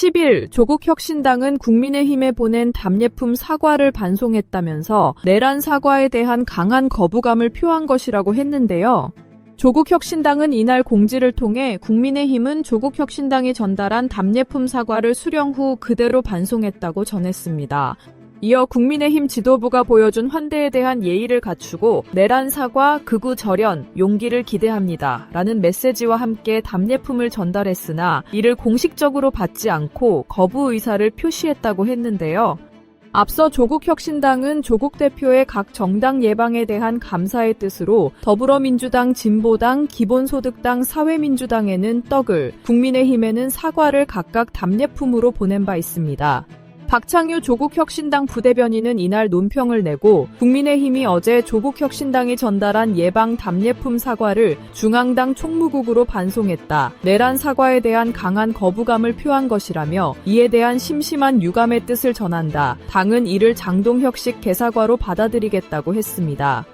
10일 조국 혁신당은 국민의힘에 보낸 답례품 사과를 반송했다면서 내란 사과에 대한 강한 거부감을 표한 것이라고 했는데요. 조국 혁신당은 이날 공지를 통해 국민의힘은 조국 혁신당이 전달한 답례품 사과를 수령 후 그대로 반송했다고 전했습니다. 이어 국민의힘 지도부가 보여준 환대에 대한 예의를 갖추고 내란 사과, 극우 절연, 용기를 기대합니다. 라는 메시지와 함께 답례품을 전달했으나 이를 공식적으로 받지 않고 거부 의사를 표시했다고 했는데요. 앞서 조국 혁신당은 조국 대표의 각 정당 예방에 대한 감사의 뜻으로 더불어민주당, 진보당, 기본소득당, 사회민주당에는 떡을, 국민의힘에는 사과를 각각 답례품으로 보낸 바 있습니다. 박창규 조국혁신당 부대변인은 이날 논평을 내고 국민의힘이 어제 조국혁신당이 전달한 예방 답례품 사과를 중앙당 총무국으로 반송했다. 내란 사과에 대한 강한 거부감을 표한 것이라며 이에 대한 심심한 유감의 뜻을 전한다. 당은 이를 장동혁식 개사과로 받아들이겠다고 했습니다.